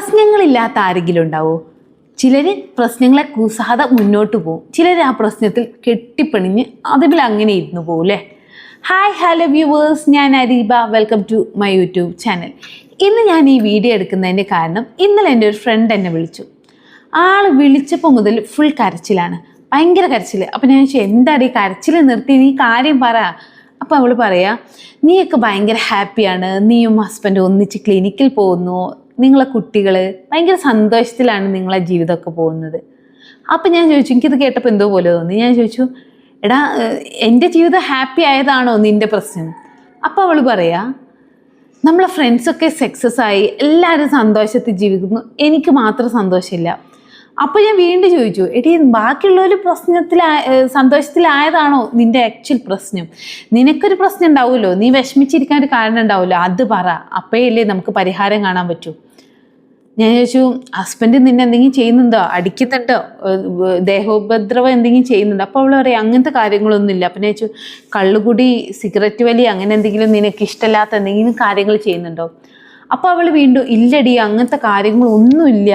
പ്രശ്നങ്ങളില്ലാത്ത ആരെങ്കിലും ഉണ്ടാവോ? ചിലർ പ്രശ്നങ്ങളെ കൂസാതെ മുന്നോട്ട് പോകും. ചിലർ ആ പ്രശ്നത്തിൽ കെട്ടിപ്പണിഞ്ഞ് അതിൽ അങ്ങനെ ഇരുന്നു പോകും അല്ലേ? ഹായ് ഹലോ വ്യൂവേഴ്സ് ഞാൻ Areeba. Welcome to my YouTube channel ഇന്ന് ഞാൻ ഈ വീഡിയോ എടുക്കുന്നതിന്റെ കാരണം ഇന്നലെ എന്റെ ഒരു ഫ്രണ്ട് എന്നെ വിളിച്ചു. ആൾ വിളിച്ചപ്പോൾ മുതൽ ഫുൾ കരച്ചിലാണ്. ഭയങ്കര കരച്ചിൽ അപ്പം ഞാൻ ചോദിച്ചു എന്താടി കരച്ചിൽ നിർത്തി? നീ കാര്യം പറ. അപ്പോൾ അവൾ പറയാ നീയൊക്കെ ഭയങ്കര ഹാപ്പിയാണ് നീയും ഹസ്ബൻഡും ഒന്നിച്ച് ക്ലിനിക്കിൽ പോകുന്നു. നിങ്ങളെ കുട്ടികൾ ഭയങ്കര സന്തോഷത്തിലാണ് നിങ്ങളെ ജീവിതമൊക്കെ പോകുന്നത്. അപ്പം ഞാൻ ചോദിച്ചു എനിക്കിത് കേട്ടപ്പോൾ എന്തോ പോലെ തോന്നി. ഞാൻ ചോദിച്ചു എടാ എന്റെ ജീവിതം ഹാപ്പി ആയതാണോ നിന്റെ പ്രശ്നം? അപ്പോൾ അവൾ പറയാ നമ്മളെ ഫ്രണ്ട്സൊക്കെ സക്സസ് ആയി എല്ലാവരും സന്തോഷത്തിൽ ജീവിക്കുന്നു. എനിക്ക് മാത്രം സന്തോഷമില്ല. അപ്പോൾ ഞാൻ വീണ്ടും ചോദിച്ചു എടി ബാക്കിയുള്ളൊരു പ്രശ്നത്തിലായ സന്തോഷത്തിലായതാണോ നിന്റെ ആക്ച്വൽ പ്രശ്നം? നിനക്കൊരു പ്രശ്നം ഉണ്ടാവുമല്ലോ നീ വിഷമിച്ചിരിക്കാൻ ഒരു കാരണം ഉണ്ടാവുമല്ലോ അത് പറ. അപ്പോഴല്ലേ നമുക്ക് പരിഹാരം കാണാൻ പറ്റൂ. ഞാൻ ചോദിച്ചു ഹസ്ബൻഡ് നിന്നെ എന്തെങ്കിലും ചെയ്യുന്നുണ്ടോ? അടിക്കുന്നുണ്ടോ? ദേഹോപദ്രവം എന്തെങ്കിലും ചെയ്യുന്നുണ്ടോ? അപ്പോൾ അവൾ പറയും അങ്ങനത്തെ കാര്യങ്ങളൊന്നും ഇല്ല. അപ്പം ഞാൻ ചോദിച്ചു കള്ളുകുടി സിഗരറ്റ് വലി അങ്ങനെ എന്തെങ്കിലും നിനക്ക് ഇഷ്ടമില്ലാത്ത എന്തെങ്കിലും കാര്യങ്ങൾ ചെയ്യുന്നുണ്ടോ? അപ്പോൾ അവൾ വീണ്ടും ഇല്ലടി അങ്ങനത്തെ കാര്യങ്ങളൊന്നുമില്ല.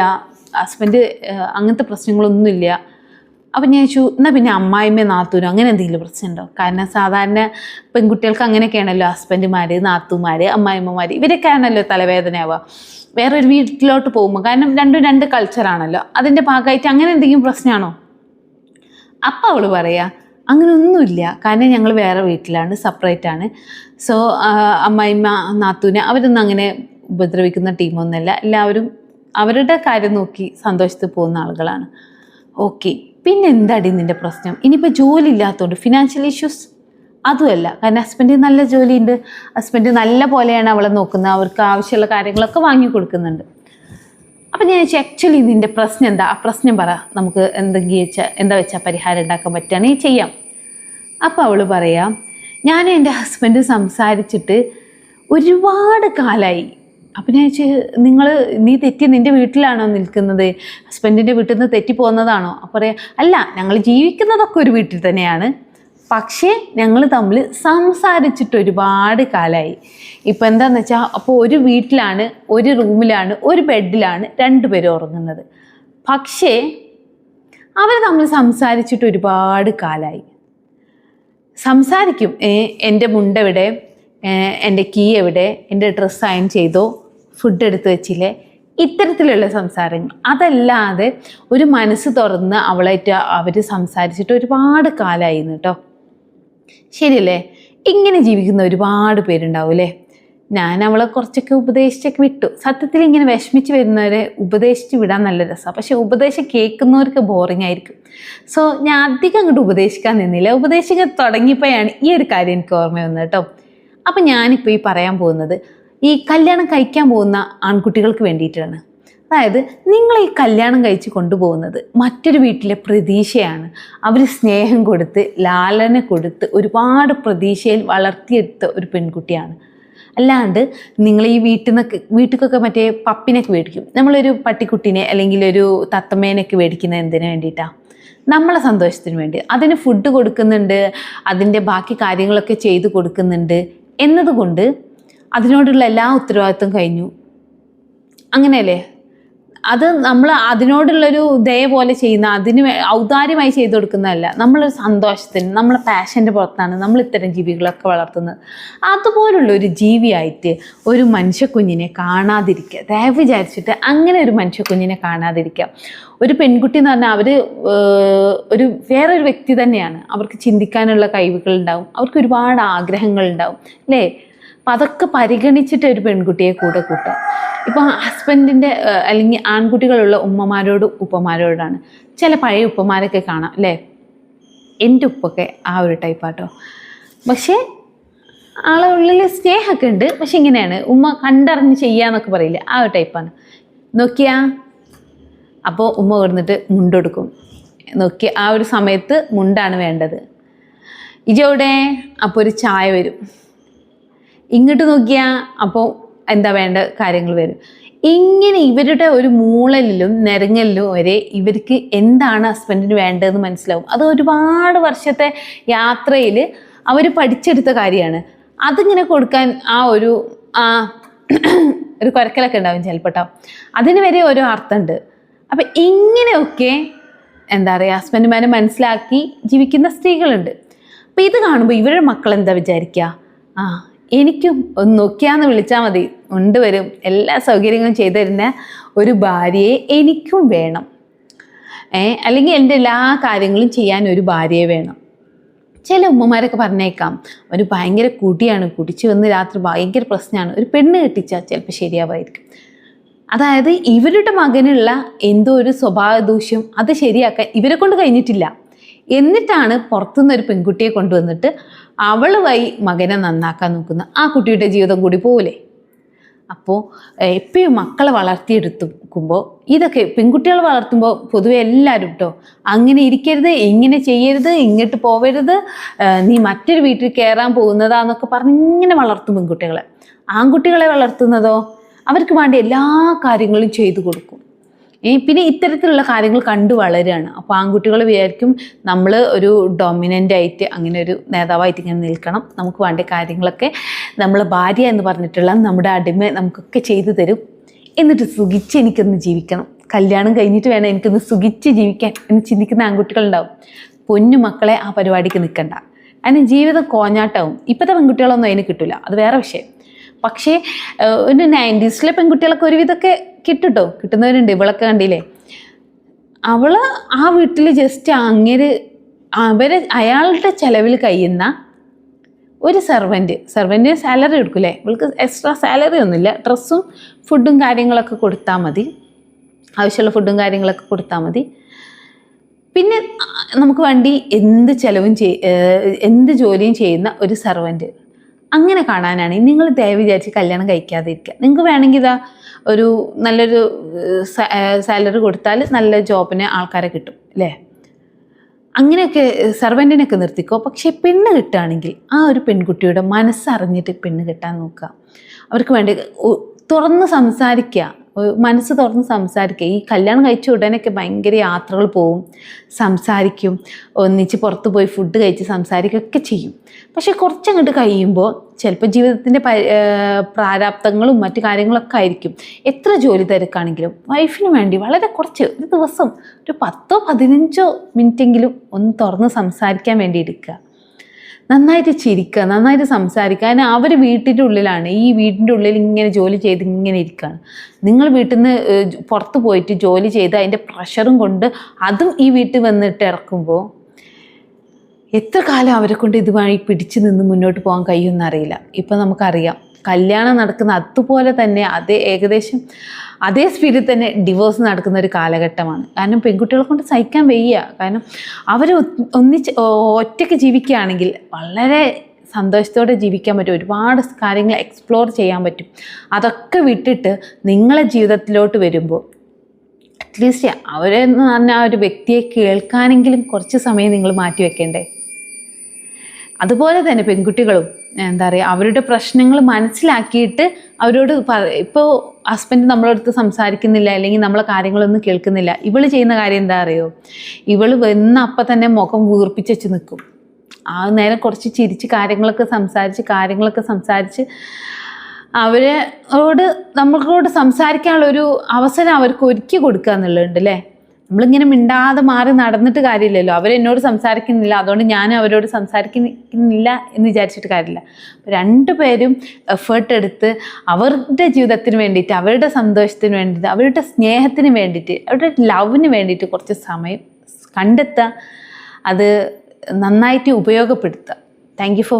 ഹസ്ബൻഡ് അങ്ങനത്തെ പ്രശ്നങ്ങളൊന്നുമില്ല. അപ്പം ഞാൻ ചോദിച്ചു എന്നാൽ പിന്നെ അമ്മായിമ്മ നാത്തൂരും അങ്ങനെ എന്തെങ്കിലും പ്രശ്നമുണ്ടോ? കാരണം സാധാരണ പെൺകുട്ടികൾക്ക് അങ്ങനെയൊക്കെയാണല്ലോ ഹസ്ബൻഡുമാർ നാത്തൂമാർ അമ്മായിമ്മമാർ ഇവരൊക്കെ ആണല്ലോ തലവേദനയാവുക. വേറൊരു വീട്ടിലോട്ട് പോകുമ്പോൾ കാരണം രണ്ടും രണ്ട് കൾച്ചറാണല്ലോ അതിന്റെ ഭാഗമായിട്ട് അങ്ങനെ എന്തെങ്കിലും പ്രശ്നമാണോ? അപ്പം അവൾ പറയാ അങ്ങനെ ഒന്നുമില്ല കാരണം ഞങ്ങൾ വേറെ വീട്ടിലാണ് സെപ്പറേറ്റ് ആണ്. സോ അമ്മായിമ്മ നാത്തൂനെ അവരൊന്നും അങ്ങനെ ഉപദ്രവിക്കുന്ന ടീമൊന്നുമല്ല. എല്ലാവരും അവരുടെ കാര്യം നോക്കി സന്തോഷത്തിൽ പോകുന്ന ആളുകളാണ്. ഓക്കെ പിന്നെ എന്താടി നിന്റെ പ്രശ്നം? ഇനിയിപ്പോൾ ജോലി ഇല്ലാത്തതുകൊണ്ട് ഫിനാൻഷ്യൽ ഇഷ്യൂസ് അതുമല്ല. കാരണം ഹസ്ബൻഡ് നല്ല ജോലിയുണ്ട്. ഹസ്ബൻഡ് നല്ല പോലെയാണ് അവളെ നോക്കുന്നത്. അവർക്ക് ആവശ്യമുള്ള കാര്യങ്ങളൊക്കെ വാങ്ങി കൊടുക്കുന്നുണ്ട്. അപ്പം ഞാൻ ചോദിച്ചു ആക്ച്വലി നിന്റെ പ്രശ്നം എന്താ? ആ പ്രശ്നം പറ. നമുക്ക് എന്തെങ്കിലും വെച്ചാൽ എന്താ വെച്ചാൽ പരിഹാരം ഉണ്ടാക്കാൻ പറ്റുകയാണെങ്കിൽ ചെയ്യാം. അപ്പോൾ അവൾ പറയാം ഞാൻ എന്റെ ഹസ്ബൻഡ് സംസാരിച്ചിട്ട് ഒരുപാട് കാലമായി അപ്പം ഞാൻ ചോദിച്ചു നിങ്ങൾ നീ തെറ്റി നിന്റെ വീട്ടിലാണോ നിൽക്കുന്നത്? ഹസ്ബൻഡിന്റെ വീട്ടിൽ നിന്ന് തെറ്റി പോകുന്നതാണോ? അപ്പോൾ പറയാം അല്ല ഞങ്ങൾ ജീവിക്കുന്നതൊക്കെ ഒരു വീട്ടിൽ തന്നെയാണ്. പക്ഷേ ഞങ്ങൾ തമ്മിൽ സംസാരിച്ചിട്ട് ഒരുപാട് കാലമായി ഇപ്പം എന്താണെന്ന് വെച്ചാൽ അപ്പോൾ ഒരു വീട്ടിലാണ് ഒരു റൂമിലാണ് ഒരു ബെഡിലാണ് രണ്ടുപേരും ഉറങ്ങുന്നത്. പക്ഷേ അവർ തമ്മിൽ സംസാരിച്ചിട്ട് ഒരുപാട് കാലമായി സംസാരിക്കും എന്റെ മുണ്ട് എവിടെ? എന്റെ കീ എവിടെ? എന്റെ ഡ്രസ്സ് അയൺ ചെയ്തോ? ഫുഡ് എടുത്ത് വെച്ചില്ലേ? ഇത്തരത്തിലുള്ള സംസാരങ്ങൾ. അതല്ലാതെ ഒരു മനസ്സ് തുറന്ന് അവളായിട്ട് അവർ സംസാരിച്ചിട്ട് ഒരുപാട് കാലമായിരുന്നു കേട്ടോ ശരിയല്ലേ? ഇങ്ങനെ ജീവിക്കുന്ന ഒരുപാട് പേരുണ്ടാവും അല്ലേ ഞാൻ അവളെ കുറച്ചൊക്കെ ഉപദേശിച്ചൊക്കെ വിട്ടു. സത്യത്തിൽ ഇങ്ങനെ വിഷമിച്ച് വരുന്നവരെ ഉപദേശിച്ച് വിടാൻ നല്ല രസമാണ് പക്ഷേ ഉപദേശം കേൾക്കുന്നവർക്ക് ബോറിംഗ് ആയിരിക്കും. സോ ഞാൻ അധികം അങ്ങോട്ട് ഉപദേശിക്കാൻ നിന്നില്ല. ഉപദേശിക്കാൻ തുടങ്ങിയപ്പോഴാണ് ഈ ഒരു കാര്യം എനിക്ക് ഓർമ്മ വന്നത് കേട്ടോ അപ്പം ഞാനിപ്പോൾ ഈ പറയാൻ പോകുന്നത് ഈ കല്യാണം കഴിക്കാൻ പോകുന്ന ആൺകുട്ടികൾക്ക് വേണ്ടിയിട്ടാണ്. അതായത് നിങ്ങൾ ഈ കല്യാണം കഴിച്ച് കൊണ്ടുപോകുന്നത് മറ്റൊരു വീട്ടിലെ പ്രതീക്ഷയാണ്. അവർ സ്നേഹം കൊടുത്ത് ലാലന കൊടുത്ത് ഒരുപാട് പ്രതീക്ഷയിൽ വളർത്തിയെടുത്ത ഒരു പെൺകുട്ടിയാണ്. അല്ലാണ്ട് നിങ്ങൾ ഈ വീട്ടിൽ നിന്നൊക്കെ വീട്ടിലൊക്കെ മറ്റേ പപ്പിനൊക്കെ മേടിക്കും. നമ്മളൊരു പട്ടിക്കുട്ടീനെ അല്ലെങ്കിൽ ഒരു തത്തമ്മേനൊക്കെ മേടിക്കുന്നത് എന്തിനു വേണ്ടിയിട്ടാണ് നമ്മളെ സന്തോഷത്തിന് വേണ്ടി. അതിന് ഫുഡ് കൊടുക്കുന്നുണ്ട് അതിന്റെ ബാക്കി കാര്യങ്ങളൊക്കെ ചെയ്തു കൊടുക്കുന്നുണ്ട്. എന്നതുകൊണ്ട് അതിനോടുള്ള എല്ലാ ഉത്തരവാദിത്വം കഴിഞ്ഞു. അങ്ങനെയല്ലേ? അത് നമ്മൾ അതിനോടുള്ളൊരു ദയ പോലെ ചെയ്യുന്ന അതിന് ഔദാര്യമായി ചെയ്തു കൊടുക്കുന്നതല്ല. നമ്മളൊരു സന്തോഷത്തിന് നമ്മളെ പാഷന്റെ പുറത്താണ് നമ്മൾ ഇത്തരം ജീവികളൊക്കെ വളർത്തുന്നത്. അതുപോലുള്ള ഒരു ജീവിയായിട്ട് ഒരു മനുഷ്യക്കുഞ്ഞിനെ കാണാതിരിക്കുക. ദയവ് വിചാരിച്ചിട്ട് അങ്ങനെ ഒരു മനുഷ്യക്കുഞ്ഞിനെ കാണാതിരിക്കുക. ഒരു പെൺകുട്ടി എന്ന് പറഞ്ഞാൽ അവർ ഒരു വേറൊരു വ്യക്തി തന്നെയാണ്. അവർക്ക് ചിന്തിക്കാനുള്ള കഴിവുകളുണ്ടാവും. അവർക്ക് ഒരുപാട് ആഗ്രഹങ്ങളുണ്ടാവും. അല്ലേ? അപ്പം അതൊക്കെ പരിഗണിച്ചിട്ട് ഒരു പെൺകുട്ടിയെ കൂടെ കൂട്ടുക ഇപ്പോൾ ഹസ്ബൻഡിന്റെ അല്ലെങ്കിൽ ആൺകുട്ടികളുള്ള ഉമ്മമാരോടും ഉപ്പമാരോടാണ്. ചില പഴയ ഉപ്പമാരൊക്കെ കാണാം അല്ലേ? എന്റെ ഉപ്പൊക്കെ ആ ഒരു ടൈപ്പാട്ടോ പക്ഷേ ആളെ ഉള്ളിൽ സ്നേഹമൊക്കെ ഉണ്ട്. പക്ഷെ ഇങ്ങനെയാണ്. ഉമ്മ കണ്ടറിഞ്ഞ് ചെയ്യാന്നൊക്കെ പറയില്ല? ആ ഒരു ടൈപ്പാണ് നോക്കിയാ? അപ്പോൾ ഉമ്മ കൊടുത്തിട്ട് മുണ്ടെടുക്കും. നോക്കി ആ ഒരു സമയത്ത് മുണ്ടാണ് വേണ്ടത്. ഇജോടെ അപ്പോൾ ഒരു ചായ വരും. ഇങ്ങോട്ട് നോക്കിയാൽ അപ്പോൾ എന്താ വേണ്ട കാര്യങ്ങൾ വരും. ഇങ്ങനെ ഇവരുടെ ഒരു മൂളലിലും നിരങ്ങലിലും വരെ ഇവർക്ക് എന്താണ് ഹസ്ബൻഡിന് വേണ്ടതെന്ന് മനസ്സിലാവും. അത് ഒരുപാട് വർഷത്തെ യാത്രയിൽ അവർ പഠിച്ചെടുത്ത കാര്യമാണ്. അതിങ്ങനെ കൊടുക്കാൻ ആ ഒരു ആ ഒരു കുരക്കലൊക്കെ ഉണ്ടാവും ചിലപ്പോൾ കേട്ടോ അതിന് വരെ ഓരോ അർത്ഥമുണ്ട്. അപ്പം ഇങ്ങനെയൊക്കെ എന്താ പറയുക ഹസ്ബൻഡുമാരെ മനസ്സിലാക്കി ജീവിക്കുന്ന സ്ത്രീകളുണ്ട്. അപ്പം ഇത് കാണുമ്പോൾ ഇവരുടെ മക്കൾ എന്താ വിചാരിക്കുക ആ എനിക്കും ഒന്ന് നോക്കിയാന്ന് വിളിച്ചാൽ മതി. കൊണ്ടുവരും എല്ലാ സൗകര്യങ്ങളും ചെയ്തു തരുന്ന ഒരു ഭാര്യയെ എനിക്കും വേണം. ഏ അല്ലെങ്കിൽ എന്റെ എല്ലാ കാര്യങ്ങളും ചെയ്യാൻ ഒരു ഭാര്യയെ വേണം. ചില ഉമ്മമാരൊക്കെ പറഞ്ഞേക്കാം ഒരു ഭയങ്കര കുടിയാണ്. കുടിച്ച് വന്ന് രാത്രി ഭയങ്കര പ്രശ്നമാണ്. ഒരു പെണ്ണ് കെട്ടിച്ചാൽ ചിലപ്പോൾ ശരിയാവായിരിക്കും. അതായത് ഇവരുടെ മകനുള്ള എന്തോ ഒരു സ്വഭാവ ദൂഷ്യം അത് ശരിയാക്കാൻ ഇവരെ കൊണ്ട് കഴിഞ്ഞിട്ടില്ല. എന്നിട്ടാണ് പുറത്തുനിന്ന് ഒരു പെൺകുട്ടിയെ കൊണ്ടുവന്നിട്ട് അവൾ വഴി മകനെ നന്നാക്കാൻ നോക്കുന്ന ആ കുട്ടിയുടെ ജീവിതം കൂടി പോലെ അപ്പോൾ എപ്പോഴും മക്കളെ വളർത്തിയെടുത്തുമ്പോൾ ഇതൊക്കെ പെൺകുട്ടികളെ വളർത്തുമ്പോൾ പൊതുവെ എല്ലാവരും കേട്ടോ അങ്ങനെ ഇരിക്കരുത് ഇങ്ങനെ ചെയ്യരുത് ഇങ്ങോട്ട് പോവരുത് നീ മറ്റൊരു വീട്ടിൽ കയറാൻ പോകുന്നതാന്നൊക്കെ പറഞ്ഞ് ഇങ്ങനെ വളർത്തും പെൺകുട്ടികളെ. ആൺകുട്ടികളെ വളർത്തുന്നതോ അവർക്ക് വേണ്ടി എല്ലാ കാര്യങ്ങളും ചെയ്തു കൊടുക്കും. ഏ, പിന്നെ ഇത്തരത്തിലുള്ള കാര്യങ്ങൾ കണ്ടു വളരുകയാണ് അപ്പോൾ ആൺകുട്ടികൾ വിചാരിക്കും നമ്മൾ ഒരു ഡൊമിനന്റ് ആയിട്ട് അങ്ങനെ ഒരു നേതാവായിട്ട് ഇങ്ങനെ നിൽക്കണം. നമുക്ക് വേണ്ട കാര്യങ്ങളൊക്കെ നമ്മൾ ഭാര്യ എന്ന് പറഞ്ഞിട്ടുള്ള നമ്മുടെ അടിമ നമുക്കൊക്കെ ചെയ്തു തരും. എന്നിട്ട് സുഖിച്ച് എനിക്കൊന്ന് ജീവിക്കണം. കല്യാണം കഴിഞ്ഞിട്ട് വേണം എനിക്കൊന്ന് സുഖിച്ച് ജീവിക്കാൻ എന്ന് ചിന്തിക്കുന്ന ആൺകുട്ടികളുണ്ടാവും. പൊന്നു മക്കളെ ആ പരിപാടിക്ക് നിൽക്കണ്ട അതിന് ജീവിതം കോഞ്ഞാട്ടാവും. ഇപ്പോഴത്തെ പെൺകുട്ടികളൊന്നും അതിന് കിട്ടില്ല അത് വേറെ വിഷയം. പക്ഷേ ഒരു നയന്റീസിലെ പെൺകുട്ടികളൊക്കെ ഒരുവിധമൊക്കെ കിട്ടുട്ടോ? കിട്ടുന്നവരുണ്ട് ഇവളൊക്കെ കണ്ടില്ലേ? അവൾ ആ വീട്ടിൽ ജസ്റ്റ് അങ്ങേര് അവരെ അയാളുടെ ചിലവിൽ കഴിയുന്ന ഒരു സെർവന്റ് സെർവന്റിന് സാലറി കൊടുക്കില്ലേ? ഇവൾക്ക് എക്സ്ട്രാ സാലറി ഒന്നുമില്ല. ഡ്രസ്സും ഫുഡും കാര്യങ്ങളൊക്കെ കൊടുത്താൽ മതി. ആവശ്യമുള്ള ഫുഡും കാര്യങ്ങളൊക്കെ കൊടുത്താൽ മതി. പിന്നെ നമുക്ക് വേണ്ടി എന്ത് ചിലവും ചെയ് എന്ത് ജോലിയും ചെയ്യുന്ന ഒരു സെർവന്റ് അങ്ങനെ കാണാനാണ്. നിങ്ങൾ ദയവ് വിചാരിച്ച് കല്യാണം കഴിക്കാതിരിക്കുക. നിങ്ങൾക്ക് വേണമെങ്കിൽ ഇതാ ഒരു നല്ലൊരു സാലറി കൊടുത്താൽ നല്ല ജോബിന് ആൾക്കാരെ കിട്ടും അല്ലേ? അങ്ങനെയൊക്കെ സെർവന്റിനൊക്കെ നിർത്തിക്കോ. പക്ഷേ പെണ്ണ് കിട്ടുകയാണെങ്കിൽ ആ ഒരു പെൺകുട്ടിയുടെ മനസ്സറിഞ്ഞിട്ട് പെണ്ണ് കിട്ടാൻ നോക്കുക. അവർക്ക് വേണ്ടി തുറന്ന് സംസാരിക്കുക. മനസ്സ് തുറന്ന് സംസാരിക്കുക. ഈ കല്യാണം കഴിച്ച ഉടനെയൊക്കെ ഭയങ്കര യാത്രകൾ പോവും. സംസാരിക്കും. ഒന്നിച്ച് പുറത്ത് പോയി ഫുഡ് കഴിച്ച് സംസാരിക്കുകയൊക്കെ ചെയ്യും. പക്ഷേ കുറച്ചങ്ങോട്ട് കഴിയുമ്പോൾ ചിലപ്പോൾ ജീവിതത്തിന്റെ പ്രാരാബ്ദങ്ങളും മറ്റു കാര്യങ്ങളൊക്കെ ആയിരിക്കും. എത്ര ജോലി തിരക്കാണെങ്കിലും വൈഫിന് വേണ്ടി വളരെ കുറച്ച് ഒരു ദിവസം ഒരു പത്തോ പതിനഞ്ചോ മിനിറ്റെങ്കിലും ഒന്ന് തുറന്ന് സംസാരിക്കാൻ വേണ്ടി എടുക്കുക. നന്നായിട്ട് ചിരിക്കുക നന്നായിട്ട് സംസാരിക്കുക അതിന് അവർ വീട്ടിന്റെ ഉള്ളിലാണ് ഈ വീടിന്റെ ഉള്ളിൽ ഇങ്ങനെ ജോലി ചെയ്ത് ഇങ്ങനെ ഇരിക്കുകയാണ് നിങ്ങൾ വീട്ടിൽ നിന്ന് പുറത്ത് പോയിട്ട് ജോലി ചെയ്ത് അതിന്റെ പ്രഷറും കൊണ്ട് അതും ഈ വീട്ടിൽ വന്നിട്ട് ഇറക്കുമ്പോൾ എത്ര കാലം അവരെ കൊണ്ട് ഇതുമായി പിടിച്ചു നിന്ന് മുന്നോട്ട് പോകാൻ കഴിയുമെന്ന് അറിയില്ല. ഇപ്പം നമുക്കറിയാം. കല്യാണം നടക്കുന്ന അതുപോലെ തന്നെ അതേ ഏകദേശം അതേ സ്പീഡിൽ തന്നെ ഡിവോഴ്സ് നടക്കുന്ന ഒരു കാലഘട്ടമാണ്. കാരണം പെൺകുട്ടികളെ കൊണ്ട് സഹിക്കാൻ വയ്യ. കാരണം അവർ ഒന്നിച്ച് ഒറ്റയ്ക്ക് ജീവിക്കുകയാണെങ്കിൽ വളരെ സന്തോഷത്തോടെ ജീവിക്കാൻ പറ്റും. ഒരുപാട് കാര്യങ്ങൾ എക്സ്പ്ലോർ ചെയ്യാൻ പറ്റും. അതൊക്കെ വിട്ടിട്ട് നിങ്ങളെ ജീവിതത്തിലോട്ട് വരുമ്പോൾ അറ്റ്ലീസ്റ്റ് അവരെന്ന് പറഞ്ഞ ആ ഒരു വ്യക്തിയെ കേൾക്കാനെങ്കിലും കുറച്ച് സമയം നിങ്ങൾ മാറ്റി വെക്കേണ്ടേ അതുപോലെ തന്നെ പെൺകുട്ടികളും എന്താ പറയുക അവരുടെ പ്രശ്നങ്ങൾ മനസ്സിലാക്കിയിട്ട് അവരോട് ഇപ്പോൾ ഹസ്ബൻഡ് നമ്മളടുത്ത് സംസാരിക്കുന്നില്ല അല്ലെങ്കിൽ നമ്മളെ കാര്യങ്ങളൊന്നും കേൾക്കുന്നില്ല ഇവൾ ചെയ്യുന്ന കാര്യം എന്താ അറിയോ? ഇവൾ വന്ന അപ്പം തന്നെ മുഖം വീർപ്പിച്ച് നിൽക്കും ആ നേരം കുറച്ച് ചിരിച്ച് കാര്യങ്ങളൊക്കെ സംസാരിച്ച് കാര്യങ്ങളൊക്കെ സംസാരിച്ച് അവരോട് നമ്മളോട് സംസാരിക്കാനുള്ള ഒരു അവസരം അവർക്ക് ഒരുക്കി കൊടുക്കുക എന്നുള്ളതുണ്ട് അല്ലേ? നമ്മളിങ്ങനെ മിണ്ടാതെ മാറി നടന്നിട്ട് കാര്യമില്ലല്ലോ. അവരെന്നോട് സംസാരിക്കുന്നില്ല. അതുകൊണ്ട് ഞാൻ അവരോട് സംസാരിക്കുന്നില്ല എന്ന് വിചാരിച്ചിട്ട് കാര്യമില്ല. രണ്ടുപേരും എഫേർട്ട് എടുത്ത് അവരുടെ ജീവിതത്തിന് വേണ്ടിയിട്ട് അവരുടെ സന്തോഷത്തിന് വേണ്ടിയിട്ട് അവരുടെ സ്നേഹത്തിന് വേണ്ടിയിട്ട് അവരുടെ ലവിന് വേണ്ടിയിട്ട് കുറച്ച് സമയം കണ്ടെത്തുക. അത് നന്നായിട്ട് ഉപയോഗപ്പെടുത്തുക. Thank you for